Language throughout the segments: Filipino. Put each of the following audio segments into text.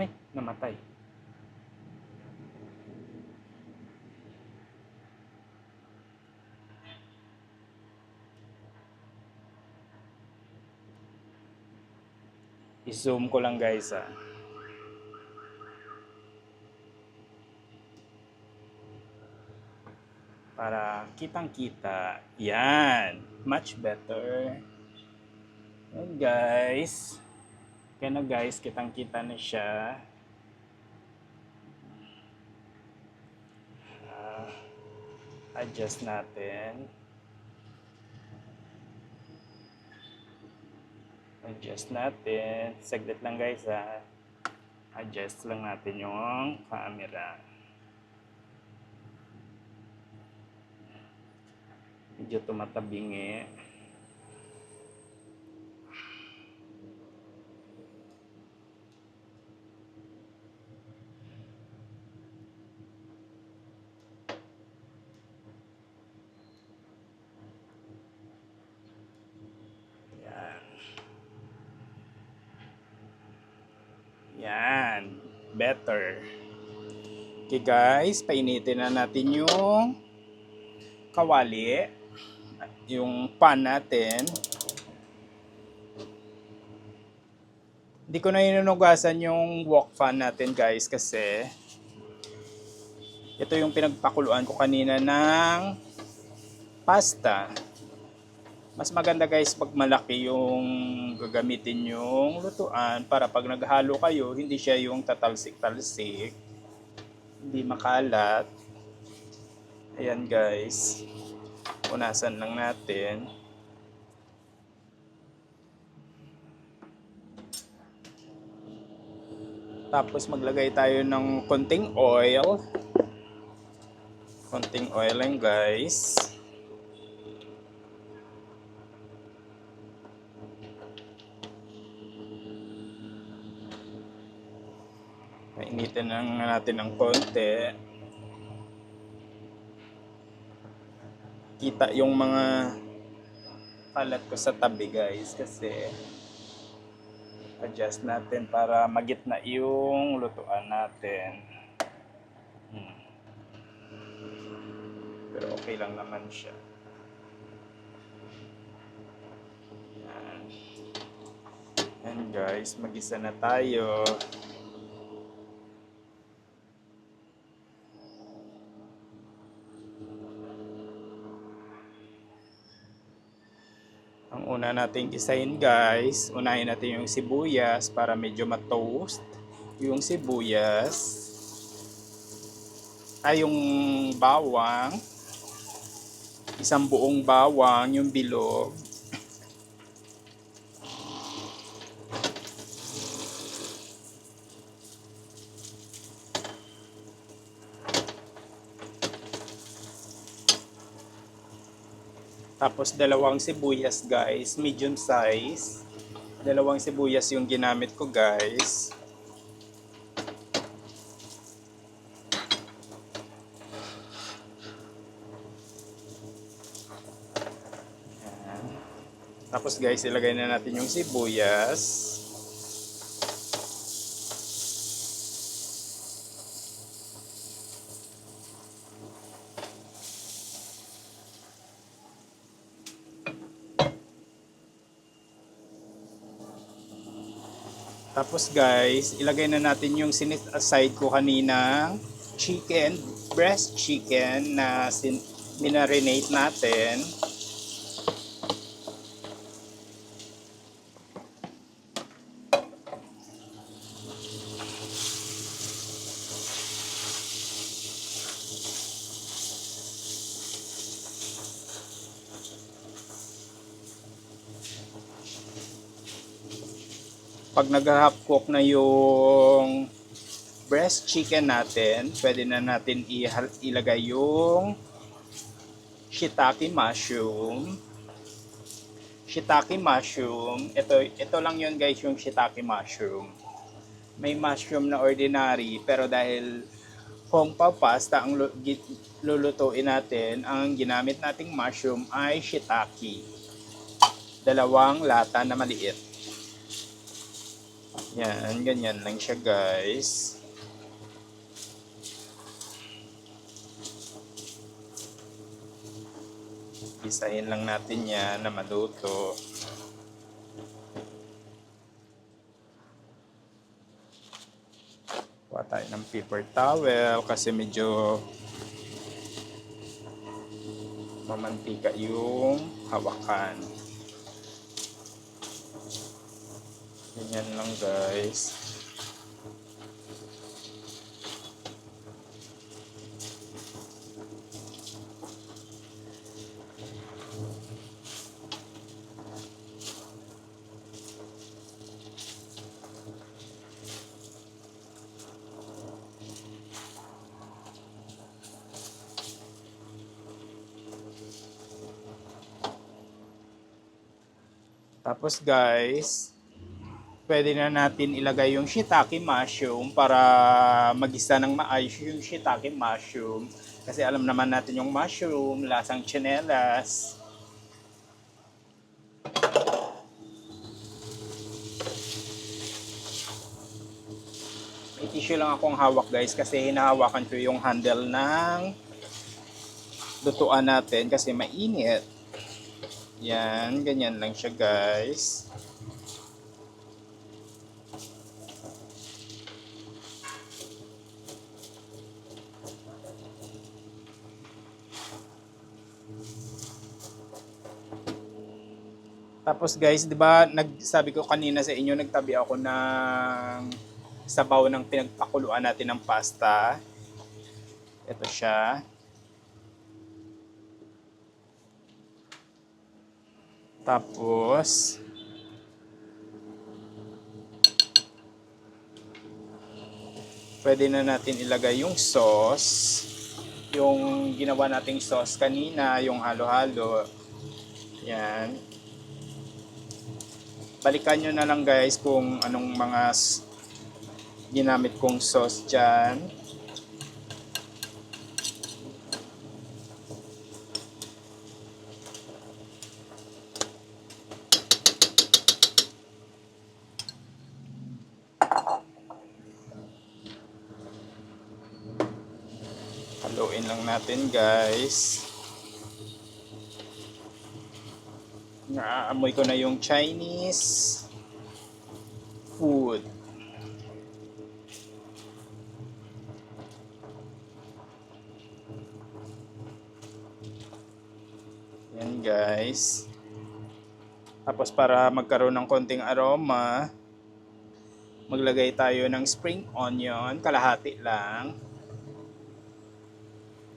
Ay, namatay. I-zoom ko lang guys ah. Para kitang-kita. Yan. Much better. Yan guys. Kaya na guys, kitang-kita na siya. Ah, adjust natin. Adjust natin. Saglit lang guys ha. Adjust lang natin yung camera. Medyo tumatabingi. Yan. Yan. Better. Okay guys, painitin na natin yung kawali. Yung pan natin. Hindi ko na inunugasan yung wok fan natin guys kasi ito yung pinagpakuluan ko kanina ng pasta. Mas maganda guys pag malaki yung gagamitin yung lutuan para pag naghalo kayo, hindi siya yung tatalsik-talsik. Hindi makalat. Ayan guys. Punasan lang natin. Tapos maglagay tayo ng konting oil. Konting oil lang guys. Painitin lang natin ng konti. Kita yung mga kalat ko sa tabi guys kasi adjust natin para magitna yung lutuan natin. Hmm. Pero okay lang naman siya. Yan guys, magisa na tayo. Ang una nating isahin guys, unahin natin yung sibuyas para medyo ma-toast yung sibuyas. Ay yung bawang. Isang buong bawang, yung bilog. Tapos dalawang sibuyas guys, medium size. Dalawang sibuyas yung ginamit ko guys. Tapos guys, ilagay na natin yung sibuyas. Tapos guys, ilagay na natin yung sinit aside ko kanina chicken, breast chicken na sin minarinate natin. Pag nag-half cook na yung breast chicken natin, pwede na natin ilagay yung shiitake mushroom. Shiitake mushroom, ito, ito lang yun guys yung shiitake mushroom. May mushroom na ordinary, pero dahil kung pasta ang lulutuin natin, ang ginamit nating mushroom ay shiitake. Dalawang lata na maliit. Yan, ganyan lang siya guys. Isahin lang natin yan na maluto. Kuha tayo ng paper towel kasi medyo mamantika yung hawakan. Ganyan lang guys. Tapos guys, pwede na natin ilagay yung shiitake mushroom para magisa ng maayos yung shiitake mushroom. Kasi alam naman natin yung mushroom, lasang chinelas. May tissue lang akong hawak guys kasi hinahawakan ko yung handle ng lutuan natin kasi mainit. Yan, ganyan lang siya guys. Tapos guys, 'di ba, nagsabi ko kanina sa inyo, nagtabi ako ng sabaw ng pinagpakuluan natin ng pasta. Ito siya. Tapos, pwede na natin ilagay yung sauce. Yung ginawa nating sauce kanina, yung halo-halo. Yan. Balikan nyo na lang guys kung anong mga ginamit kong sauce dyan. Haluin lang natin guys. Naaamoy ko na yung Chinese food. Yan guys. Tapos para magkaroon ng konting aroma, maglagay tayo ng spring onion, kalahati lang.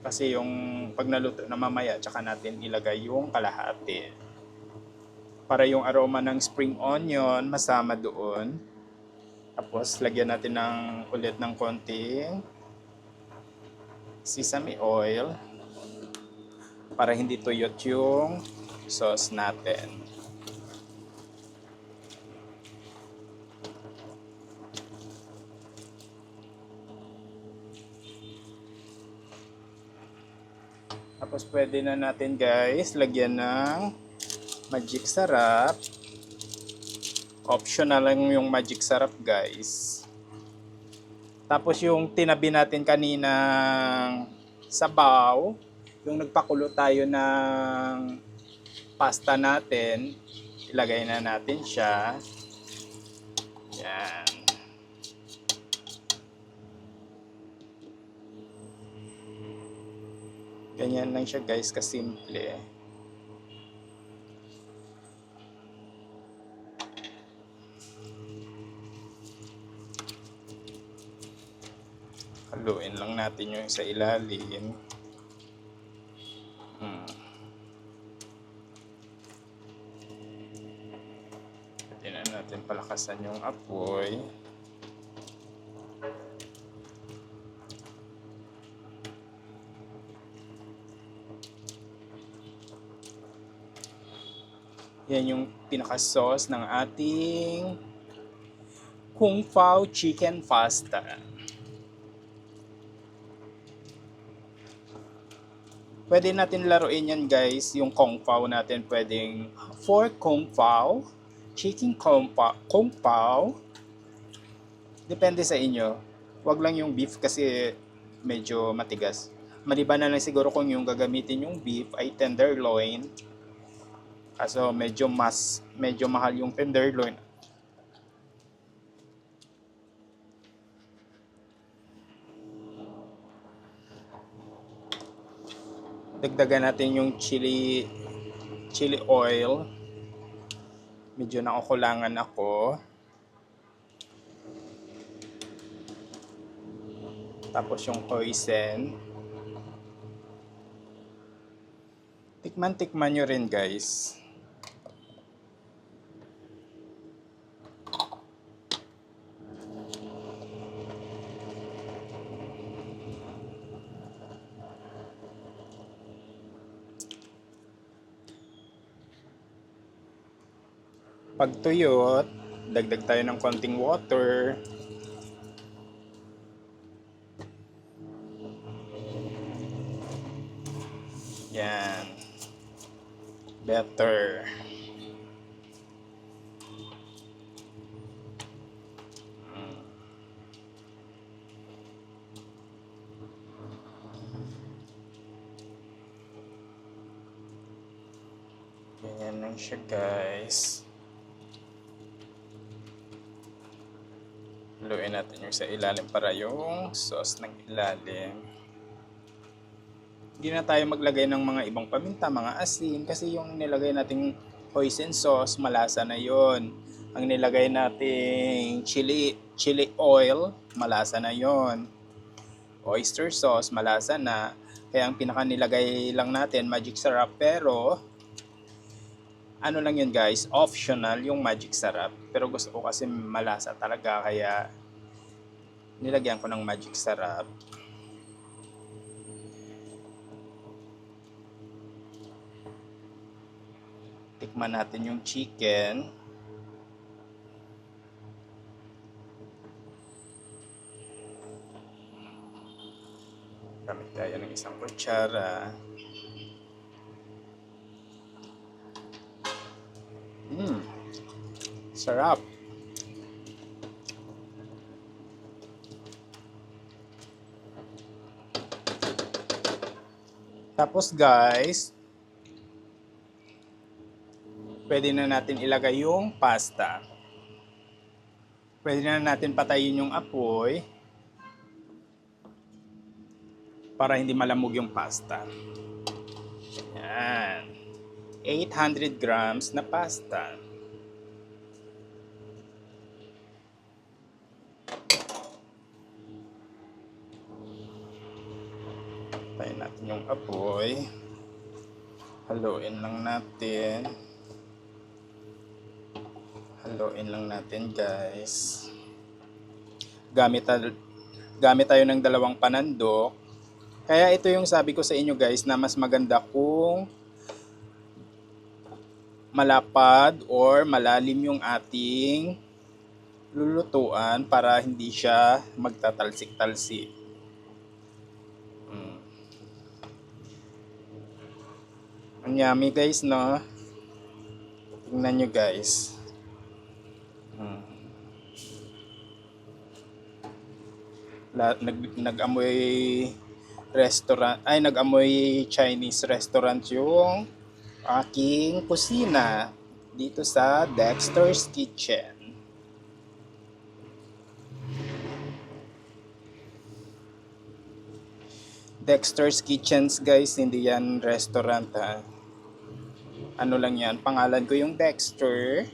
Kasi yung pag naluto na mamaya, tsaka natin ilagay yung kalahati. Para yung aroma ng spring onion masama doon. Tapos lagyan natin ng ulit ng konting sesame oil para hindi tuyot yung sauce natin. Tapos pwede na natin guys lagyan ng magic sarap. Optional lang yung magic sarap guys. Tapos yung tinabi natin kaninang sabaw, yung nagpakulo tayo ng pasta natin, ilagay na natin siya. Yan. Ganyan lang siya guys, kasimple. Haluin lang natin yung sa ilalim. Hmm. Na natin palakasan yung apoy. Yan yung pinaka-sauce ng ating Kung Pao Chicken Pasta. Pwede natin laruin yan guys, yung Kung Pao natin pwedeng for Kung Pao, Chicken Kung Pao, Kung Pao, Depende sa inyo. Huwag lang yung beef kasi medyo matigas. Maliban na lang siguro kung yung gagamitin yung beef ay tenderloin. Kaso medyo mas medyo mahal yung tenderloin. Dagdagan natin yung chili chili oil. Medyo nakukulangan ako. Tapos yung hoisin. Tikman-tikman nyo rin guys. Pag tuyot, dagdag tayo ng konting water. Yan. Better. Mm. Ganyan lang siya guys. Yung sa ilalim para yung sauce ng ilalim. Hindi na tayo maglagay ng mga ibang paminta, mga asin, kasi yung nilagay nating hoisin sauce, malasa na yon. Ang nilagay nating chili, chili oil, malasa na yon. Oyster sauce, malasa na. Kaya ang pinaka nilagay lang natin, magic syrup, pero ano lang yun guys, optional yung magic syrup. Pero gusto ko kasi malasa talaga, kaya nilagyan ko ng magic syrup. Tikman natin yung chicken. Gamit tayo ng isang kutsara. Mmm. Sarap. Tapos guys, pwede na natin ilagay yung pasta. Pwede na natin patayin yung apoy para hindi malamog yung pasta. Yan. 800 grams na pasta. Yung apoy. Haluin lang natin. Haluin lang natin guys. Gamit, gamit tayo ng dalawang panandok. Kaya ito yung sabi ko sa inyo guys na mas maganda kung malapad or malalim yung ating lulutuan para hindi siya magtatalsik-talsik. Ang yummy guys, no? Tingnan nyo guys. Mm. La, nag, nag-amoy restaurant, ay nag-amoy Chinese restaurant yung aking kusina dito sa Dexter's Kitchen. Dexter's Kitchens guys, hindi yan restaurant ha. Ano lang yan, pangalan ko yung Dexter.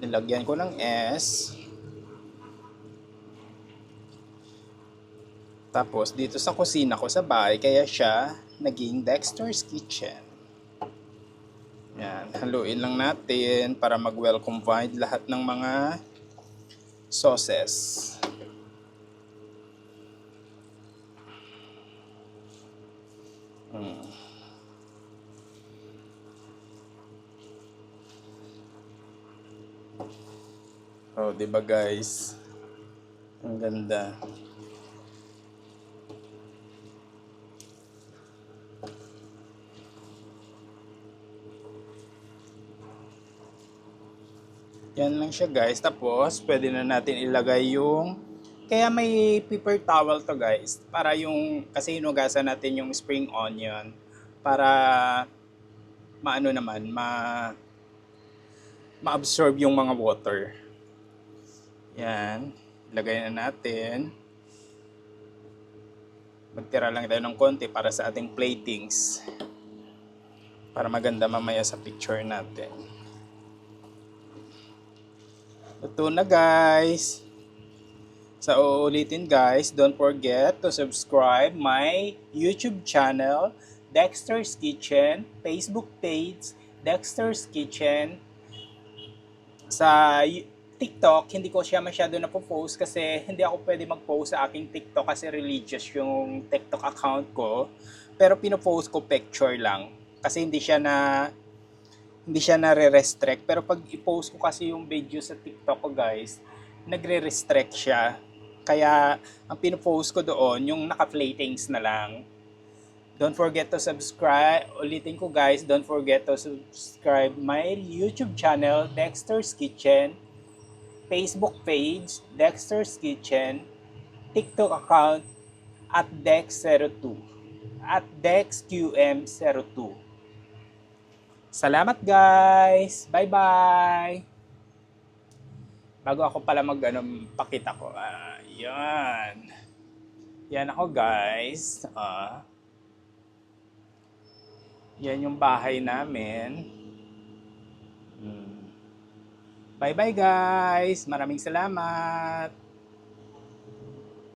Nilagyan ko ng S. Tapos dito sa kusina ko sa bahay, kaya siya naging Dexter's Kitchen. Yan, haluin lang natin para mag-welcome combine lahat ng mga sauces. Hmm. Oh, 'di ba guys? Ang ganda. Yan lang siya guys. Tapos, pwede na natin ilagay yung... Kaya may paper towel to guys. Para yung... Kasi hinugasan natin yung spring onion. Para maano naman, ma... Ma-absorb yung mga water. Yan. Ilagay na natin. Magtira lang tayo ng konti para sa ating platings. Para maganda mamaya sa picture natin. Ito na guys. Sa uulitin guys, don't forget to subscribe my YouTube channel, Dexter's Kitchen, Facebook page, Dexter's Kitchen. Sa TikTok, hindi ko siya masyado na post kasi hindi ako pwede mag-post sa aking TikTok kasi religious yung TikTok account ko. Pero pinopost ko picture lang kasi hindi siya na hindi siya nare-restrict. Pero pag i-post ko kasi yung video sa TikTok ko guys, nagre-restrict siya. Kaya ang pinopost ko doon, yung naka-flatings na lang. Don't forget to subscribe. Ulitin ko guys, don't forget to subscribe my YouTube channel, Dexter's Kitchen, Facebook page, Dexter's Kitchen, TikTok account, at Dex02, at DexQM02. Salamat guys! Bye-bye! Bago ako pala mag ano, pakita ko. Ah, yan. Yan ako guys. Ah. yan yung bahay namin. Hmm. Bye-bye guys! Maraming salamat!